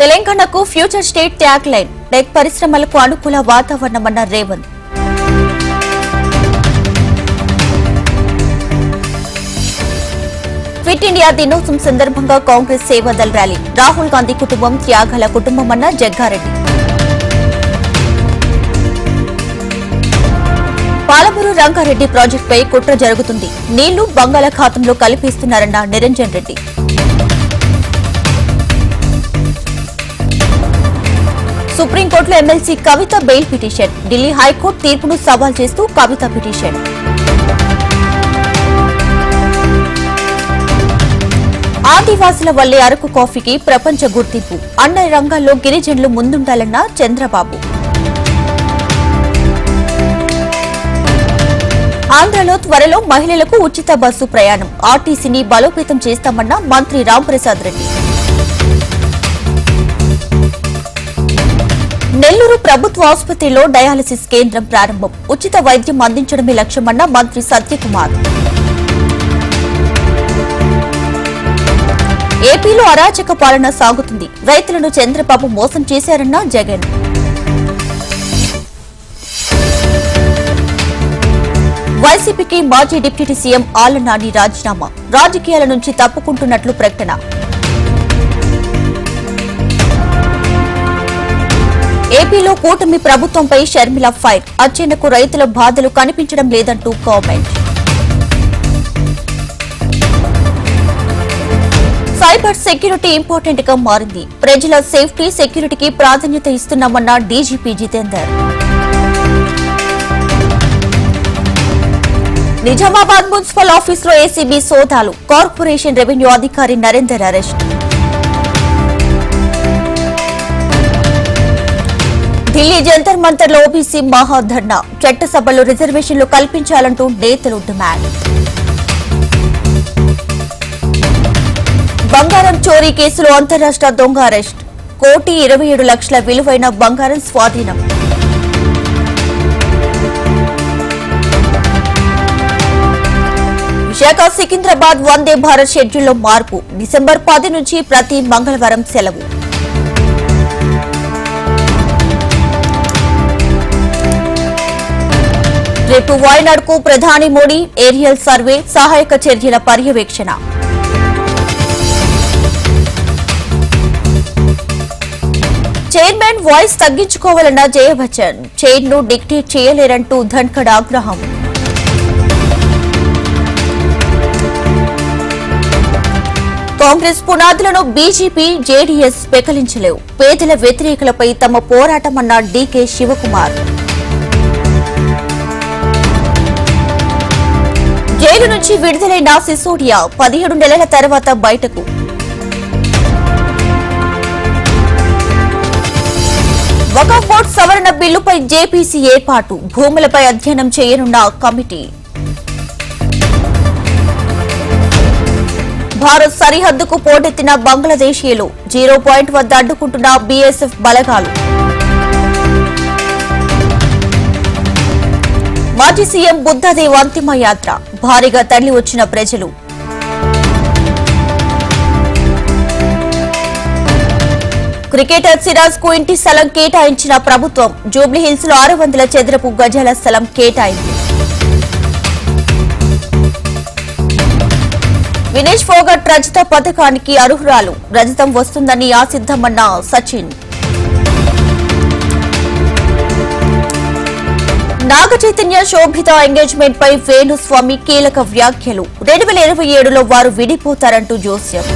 తెలంగాణకు future state tag line tech పరిశ్రమలకు అనుకూల వాతావరణమన్న రేవంత్. ఫిట్ ఇండియా దినోత్సవం సందర్భంగా కాంగ్రెస్ సేవాదల్ ర్యాలీ రాహుల్ గాంధీ కుటుంబం త్యాగాల కుటుంబమన్న జగ్గారెడ్డి. పాలమూరు రంగారెడ్డి ప్రాజెక్టుపై కుట్ర జరుగుతుంది నీళ్ళు బంగాళాఖాతంలో కలిపిస్తున్నారన్న నిరంజన్ రెడ్డి. సుప్రీంకోర్టులో MLC Kavitha bail petition. Delhi high court తీర్పును సవాల్ చేస్తూ కవిత పిటిషన్. ఆదివాసుల వల్లే అరకు కాఫీకి ప్రపంచ గుర్తింపు. అన్న రంగాల్లో గిరిజనులు ముందుండాలన్న చంద్రబాబు. ఆంధ్రలో త్వరలో మహిళలకు ఉచిత బస్సు ప్రయాణం. ఆర్టీసీని బలోపేతం చేస్తామన్న మంత్రి రాంప్రసాద్ రెడ్డి. నెల్లూరు ప్రభుత్వ ఆసుపత్రిలో డయాలసిస్ కేంద్రం ప్రారంభం. ఉచిత వైద్యం అందించడమే లక్ష్యమన్న మంత్రి సత్యకుమార్. ఏపీలో అరాచక పాలన సాగుతుంది. రైతులను చంద్రబాబు మోసం చేశారన్న జగన్. వైసీపీకి మాజీ డిప్యూటీ సీఎం ఆళ్ళ నాని రాజీనామా. రాజకీయాల నుంచి తప్పుకుంటున్నట్లు ప్రకటన. ఏపీలో కూటమి ప్రభుత్వంపై షర్మిల ఫైర్. అచ్చెన్నకు రైతుల బాధలు కనిపించడం లేదంటూ కామెంట్. సైబర్ సెక్యూరిటీ ఇంపార్టెంట్గా మారింది. ప్రజల సేఫ్టీ సెక్యూరిటీకి ప్రాధాన్యత ఇస్తున్నామన్న డీజీపీ జితేందర్. నిజామాబాద్ మున్సిపల్ ఆఫీసులో ఏసీబీ సోదాలు. కార్పొరేషన్ రెవెన్యూ అధికారి నరేందర్ అరెస్ట్ ఢిల్లీ జంతర్ మంతర్లో ఓబీసీ మహాధర్నా. చట్టసభలో రిజర్వేషన్లు కల్పించాలంటూ నేతలు డిమాండ్. బంగారం చోరీ కేసులో అంతరాష్ట్ర దొంగ అరెస్ట్. కోటి ఇరవై ఏడు లక్షల విలువైన బంగారం స్వాధీనం. విశాఖ సికింద్రాబాద్ వందే భారత్ షెడ్యూల్లో మార్పు. డిసెంబర్ పది నుంచి ప్రతి మంగళవారం సెలవు. రేపు వాయనాడ్కు ప్రధాని మోడీ ఏరియల్ సర్వే సహాయక చర్యల పర్యవేక్షణ. చైర్మన్ వాయిస్ తగ్గించుకోవాలన్న జయబచ్చన్ చైర్ను డిక్టేట్ చేయలేరంటూ ధన్కడ్ ఆగ్రహం. కాంగ్రెస్ పునాదులను బీజేపీ జేడీఎస్ పెకలించలేవు పేదల వ్యతిరేకులపై తమ పోరాటమన్న డీకే శివకుమార్. నుంచి విడుదలైన సిసోడియా పదిహేడు నెలల తర్వాత బయటకు. వకఫ్ బోర్డు సవరణ బిల్లుపై జేపీసీ ఏర్పాటు భూములపై అధ్యయనం చేయనున్న కమిటీ. భారత్ సరిహద్దుకు పోటెత్తిన బంగ్లాదేశీయులు జీరో పాయింట్ వద్ద అడ్డుకుంటున్న బీఎస్ఎఫ్ బలగాలు. మాజీ సీఎం బుద్ధదేవ్ అంతిమ యాత్ర. భారీగా తరలి వచ్చిన ప్రజలు. క్రికెటర్ సిరాజ్కు ఇంటి స్థలం కేటాయించిన ప్రభుత్వం. జూబ్లీహిల్స్లో ఆరు వందల చదరపు గజాల స్థలం కేటాయింది వినేష్ ఫోగట్ రజత పథకానికి అర్హురాలు. రజతం వస్తుందని ఆసిద్దమన్న సచిన్. నాగ చైతన్య శోభిత ఎంగేజ్మెంట్ పై వేణుస్వామి కీలక వ్యాఖ్యలు. రెండు వేల ఇరవై ఏడులో వారు విడిపోతారంటూ జోస్యం.